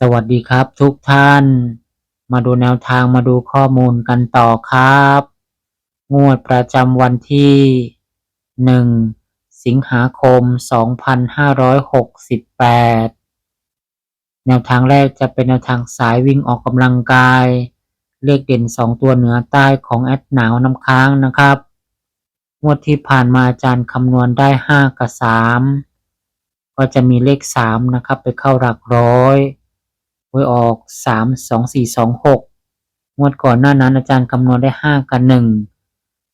สวัสดีครับทุกท่าน มาดูแนวทางมาดูข้อมูลกันต่อครับ งวดประจำวันที่ 1 สิงหาคม 2568 แนวทางแรกจะเป็นแนวทางสายวิ่งออกกำลังกาย เลขเด่น 2 ตัวเหนือใต้ของแอดหนาวน้ำค้างนะครับ งวดที่ผ่านมาอาจารย์คำนวณได้ 5 กับ 3 ก็จะมีเลข 3 นะครับ ไปเข้าหลักร้อย วยออกสามสองสี่สองหกงวดก่อนหน้านั้นอาจารย์คำนวณได้ห้ากับหนึ่ง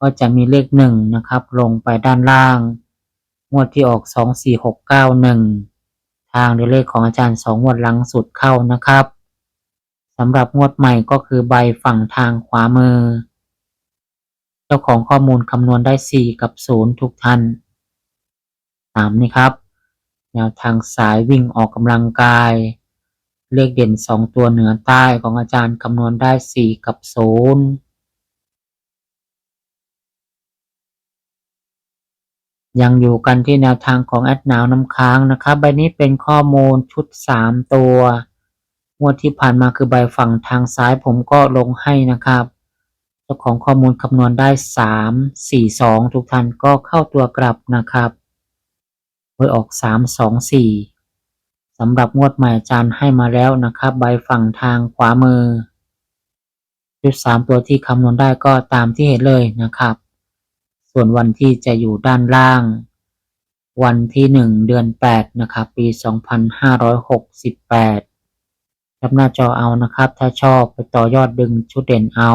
ก็จะมีเลขหนึ่งนะครับ ลงไปด้านล่าง งวดที่ออกสองสี่หกเก้าหนึ่งทางในเลขของอาจารย์สองงวดหลังสุดเข้านะครับสำหรับงวดใหม่ก็คือใบฝั่งทางขวามือ เจ้าของข้อมูลคำนวณได้สี่กับศูนย์ทุกท่านสามนี่ครับ แนวทางสายวิ่งออกกำลังกาย เลขเด่นสองตัวเหนือใต้ของอาจารย์คำนวณได้สี่กับศูนย์ยังอยู่กันที่แนวทางของแอดหนาวน้ำค้างนะครับ ใบนี้เป็นข้อมูลชุดสามตัว งวดที่ผ่านมาคือใบฝั่งทางซ้ายผมก็ลงให้นะครับ เจ้าของข้อมูลคำนวณได้สามสี่สองทุกท่านก็เข้าตัวกลับนะครับหวยออกสาม สำหรับงวดใหม่อาจารย์ให้มาแล้วนะครับ ใบฝั่งทางขวามือชุดสามตัวที่คำนวณได้ก็ตามที่เห็นเลยนะครับ ส่วนวันที่จะอยู่ด้านล่าง วันที่หนึ่งเดือนแปดนะครับ ปีสองพันห้าร้อยหกสิบแปดจับหน้าจอเอานะครับ ถ้าชอบไปต่อยอดดึงชุดเด่นเอา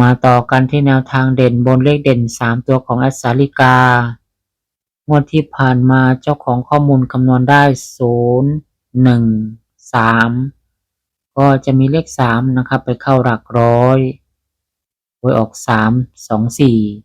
มาต่อกันที่แนวทางเด่นบนเลขเด่น 3 ตัวของอัสสาลิกา งวดที่ผ่านมาเจ้าของข้อมูลคำนวณได้ 0 1 3 ก็จะมีเลข 3 นะครับ ไปเข้าหลักร้อยหวยออก 3 2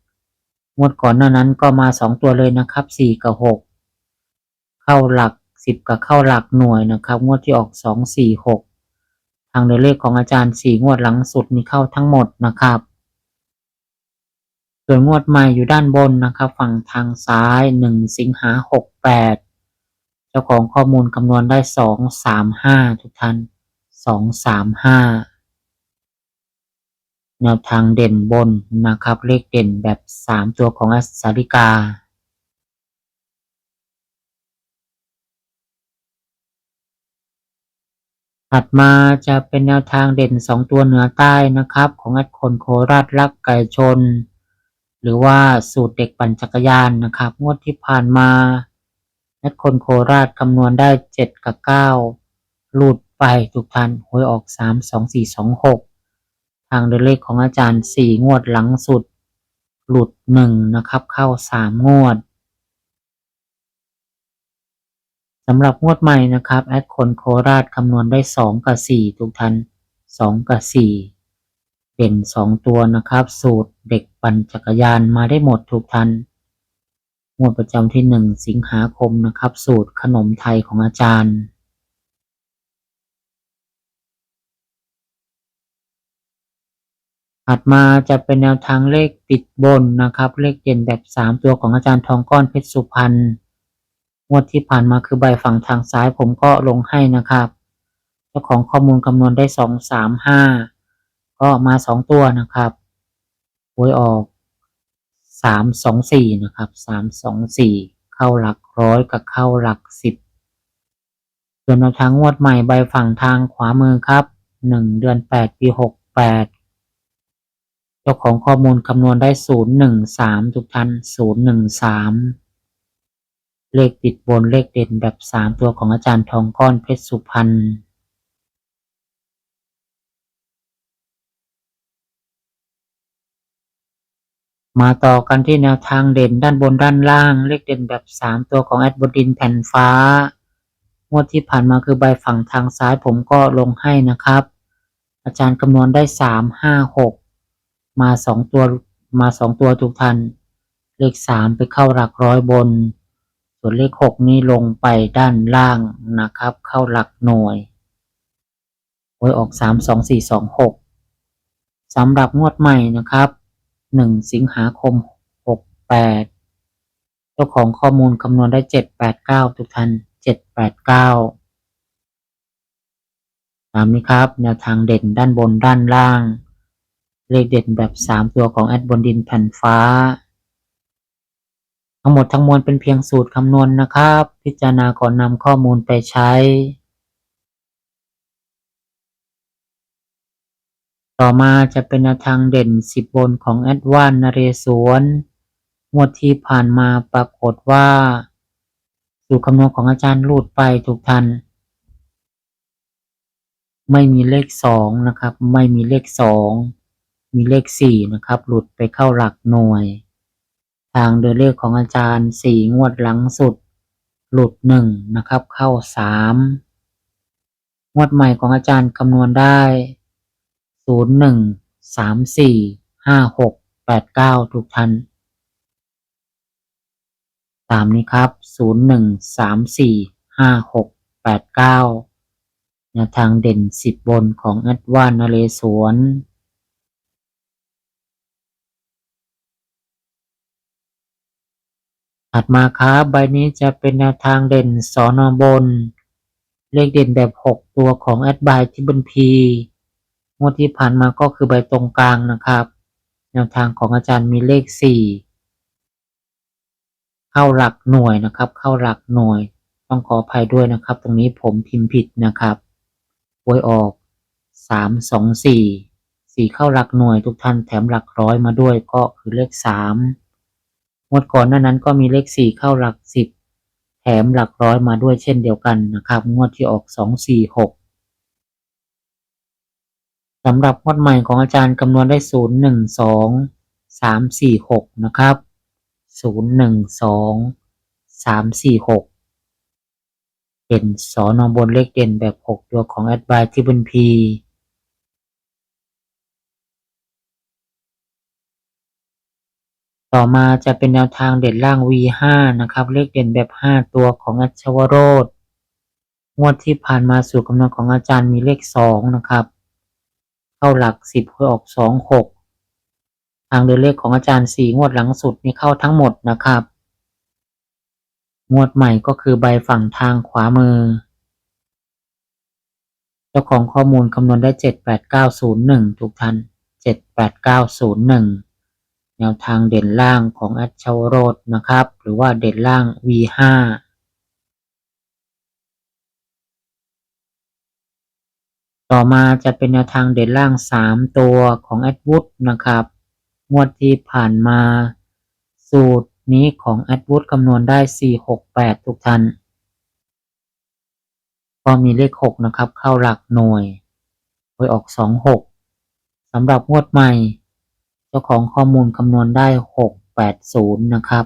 4 งวดก่อนหน้านั้นก็มา 2 ตัวเลยนะครับ 4 กับ 6 เข้าหลัก 10 กับเข้าหลักหน่วยนะครับ งวดที่ออก 2 4 6างเดินเลขของอาจารย์สี่งวดหลังสุดมีเข้าทั้งหมดนะครับส่วนงวดใหม่อยู่ด้านบนนะครับ ฝั่งทางซ้ายหนึ่งสิงหาหกแปดเจ้าของข้อมูลคำนวณได้สองสามห้าทุกท่านสองสามห้าแนวทางเด่นบนนะครับ เลขเด่นแบบสามตัวของอัสาริกา ถัดมาจะเป็นแนวทางเด่น 2 ตัวเหนือใต้นะครับ ของอัดคนโคราชรักไก่ชน หรือว่าสูตรเด็กปั่นจักรยานนะครับ งวดที่ผ่านมาอัดคนโคราชคำนวณได้ 7 กับ 9 หลุดไปทุกท่านหวยออก 3 2 4 2 6 ทางเดินเลขของอาจารย์ 4 งวดหลังสุด หลุด 1 นะครับ เข้า 3 งวด สำหรับงวดใหม่นะครับแอดคนโคราชคำนวณได้ 2 กับ 4 ทุกท่าน2 กับ 4 เด่น 2 ตัวนะครับ สูตรเด็กปั่นจักรยานมาได้หมดทุกท่านงวดประจำที่ 1 สิงหาคมนะครับ สูตรขนมไทยของอาจารย์ถัดมาจะเป็นแนวทางเลขติดบนนะครับ เลขเด่นแบบ 3 ตัวของอาจารย์ทองก้อนเพชรสุพรรณ งวดที่ผ่านมาคือใบฝั่งทางซ้ายผมก็ลงให้นะครับเจ้าของข้อมูลคำนวณได้สองสามห้าก็มาสองตัวนะครับหวยออกสามสองสี่นะครับสามสองสี่เข้าหลักร้อยกับเข้าหลักสิบส่วนแนวทางงวดใหม่ใบฝั่งทางขวามือครับหนึ่งเดือนแปดปีหกแปดเจ้าของข้อมูลคำนวณได้ศูนย์หนึ่งสามทุกท่านศูนย์หนึ่งสาม เลขติดบนเลขเด่นแบบ 3 ตัวของอาจารย์ทองก้อนเพชรสุพรรณมาต่อกันที่แนวทางเด่นด้านบนด้านล่าง เลขเด่นแบบ 3 ตัวของแอดบดินแผ่นฟ้างวดที่ผ่านมาคือใบฝั่งทางซ้ายผมก็ลงให้นะครับ อาจารย์คำนวณได้ 3 5 6 มา 2 ตัวมา 2 ตัวทุกทัน เลข 3 ไปเข้าหลักร้อยบน ส่วนเลข6นี้ลงไปด้านล่างนะครับ เข้าหลักหน่วยหวยออก3 2 4 2 6สำหรับงวดใหม่นะครับหนึ่งสิงหาคมหกแปดเจ้าของข้อมูลคำนวณได้เจ็ดแปดเก้าทุกท่านเจ็ดแปดเก้าตามนี้ครับแนวทางเด่นด้านบนด้านล่าง เลขเด่นแบบสามตัวของแอดบนดินแผ่นฟ้า ทั้งหมดทั้งมวลเป็นเพียงสูตรคำนวณนะครับ พิจารณาก่อนนำข้อมูลไปใช้ ต่อมาจะเป็นทางเด่นสิบบนของแอดวานนเรศวรงวดที่ผ่านมาปรากฏว่า สูตรคำนวณของอาจารย์รูดไปทุกท่านไม่มีเลขสองนะครับ ไม่มีเลขสองมีเลขสี่นะครับ หลุดไปเข้าหลักหน่วย ทางเดินเลขของอาจารย์สี่งวดหลังสุด หลุดหนึ่งนะครับ เข้าสามงวดใหม่ของอาจารย์คำนวณได้ศูนย์หนึ่งสามสี่ห้าหกแปดเก้าทุกท่านตามนี้ครับศูนย์หนึ่งสามสี่ห้าหกแปดเก้าแนวทางเด่นสิบบนของแอดวานนเรศวร ถัดมาครับใบนี้จะเป็นแนวทางเด่นสอนอบน เลขเด่นแบบหกตัวของแอดบายที่บนพีงวดที่ผ่านมาก็คือใบตรงกลางนะครับ แนวทางของอาจารย์มีเลขสี่เข้าหลักหน่วยนะครับ เข้าหลักหน่วย ต้องขออภัยด้วยนะครับ ตรงนี้ผมพิมพ์ผิดนะครับหวยออกสามสองสี่สี่เข้าหลักหน่วยทุกท่านแถมหลักร้อยมาด้วยก็คือเลขสาม งวดก่อนหน้านั้นก็มีเลขสี่เข้าหลักสิบแถมหลักร้อยมาด้วยเช่นเดียวกันนะครับ งวดที่ออกสองสี่หกสำหรับงวดใหม่ของอาจารย์คำนวณได้ศูนย์หนึ่งสองสามสี่หกนะครับศูนย์หนึ่งสองสามสี่หกเด่นสอนอบนเลขเด่นแบบหกตัวของแอดบายที่บนพี ต่อมาจะเป็นแนวทางเด่นล่าง V5 นะครับ เลขเด่นแบบ 5 ตัวของอัชวโรธงวดที่ผ่านมาสู่คำนวณของอาจารย์มีเลข 2 นะครับ เข้าหลัก 10เพื่อออก 2 6 ทางเดินเลขของอาจารย์ 4 งวดหลังสุดนี่เข้าทั้งหมดนะครับ งวดใหม่ก็คือใบฝั่งทางขวามือ เจ้าของข้อมูลคำนวณได้ 78901 ทุกท่าน 78901 แนวทางเด่นล่างของอัชชวโรธนะครับ หรือว่าเด่นล่าง V5 ต่อมาจะเป็นแนวทางเด่นล่าง 3 ตัวของแอดวูดนะครับ งวดที่ผ่านมา สูตรนี้ของแอดวูดคำนวณได้ 468 ทุกท่านก็มีเลข 6 นะครับ เข้าหลักหน่วยไว้ออก 26สำหรับงวดใหม่ จ้าของข้อมูลคำนวณได้ 680 นะครับ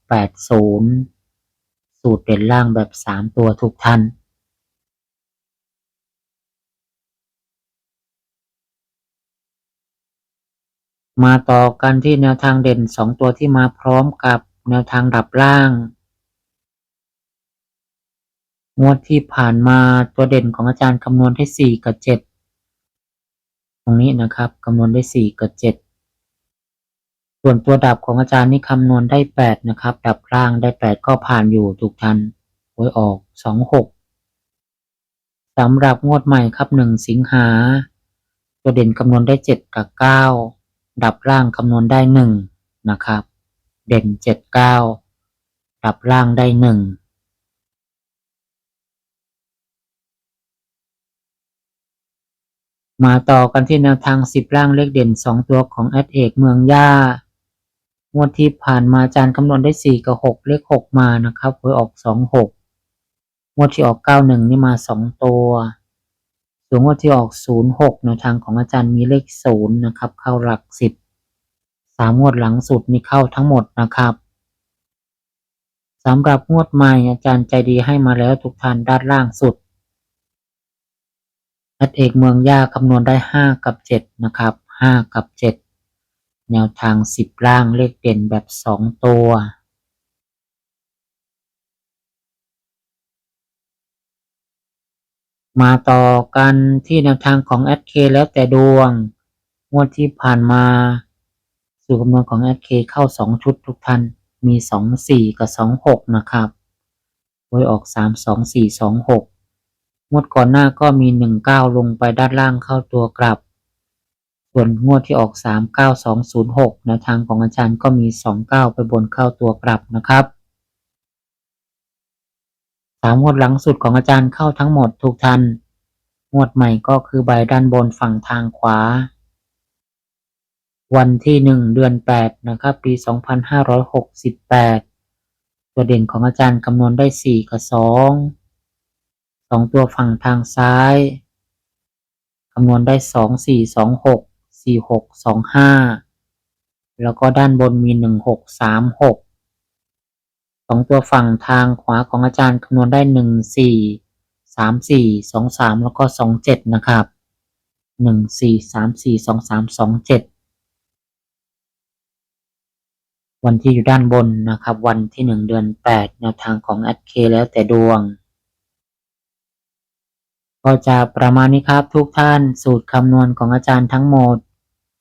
680 สูตรเด่นล่างแบบ 3 ตัวทุกท่านมาต่อกันที่แนวทางเด่น 2 ตัวที่มาพร้อมกับแนวทางดับล่าง งวดที่ผ่านมาตัวเด่นของอาจารย์คำนวณได้ 4 กับ 7 ตรงนี้นะครับคำนวณได้ 4 กับ 7 ส่วนตัวดับของอาจารย์นี่คำนวณได้8นะครับ ดับล่างได้8ก็ผ่านอยู่ทุกท่านหวยออก26สำหรับงวดใหม่ครับ1สิงหาตัวเด่นคำนวณได้7กับ9ดับล่างคำนวณได้1นะครับ เด่น7 9ดับล่างได้1มาต่อกันที่แนวทาง10ล่างเลขเด่น2ตัวของแอดเอกเมืองย่า งวดที่ผ่านมาอาจารย์คำนวณได้4กับ6เลข6มานะครับหวยออก2 6งวดที่ออก91นี่มา2ตัวส่วนงวดที่ออก06แนวทางของอาจารย์มีเลข0นะครับ เข้าหลัก10ามงวดหลังสุดนี่เข้าทั้งหมดนะครับสำหรับงวดใหม่อาจารย์ใจดีให้มาแล้วทุกท่านด้านล่างสุดนัดเอกเมืองย่าคำนวณได้ห้ากับเจ็ดนะครับห้ากับเจ็ด แนวทางสิบล่างเลขเด่นแบบสองตัว มาต่อกันที่แนวทางของแอดเคแล้วแต่ดวง งวดที่ผ่านมาสู่คำนวณของแอดเคเข้าสองชุดทุกท่านมีสองสี่กับสองหกนะครับไว้ออกสามสองสี่สองหกงวดก่อนหน้าก็มีหนึ่งเก้าลงไปด้านล่างเข้าตัวกลับ ส่วนงวดที่ออกสามเก้าสองศูนย์หกแนวทางของอาจารย์ก็มีสองเก้าไปบนเข้าตัวกลับนะครับสามงวดหลังสุดของอาจารย์เข้าทั้งหมดทุกท่านงวดใหม่ก็คือใบด้านบนฝั่งทางขวา วันที่หนึ่งเดือนแปดนะครับ ปีสองพันห้าร้อยหกสิบแปดตัวเด่นของอาจารย์คำนวณได้สี่กับสองสองตัวฝั่งทางซ้าย คำนวณได้สองสี่สองหก สี่หกสองห้าแล้วก็ด้านบนมีหนึ่งหกสามหกสองตัวฝั่งทางขวาของอาจารย์คำนวณได้หนึ่งสี่สามสี่สองสามแล้วก็สองเจ็ดนะครับหนึ่งสี่สามสี่สองสามสองเจ็ดวันที่อยู่ด้านบนนะครับ วันที่หนึ่งเดือนแปดแนวทางของ a อดเคแล้วแต่ดวง ก็จะประมาณนี้ครับทุกท่านสูตรคำนวณของอาจารย์ทั้งหมด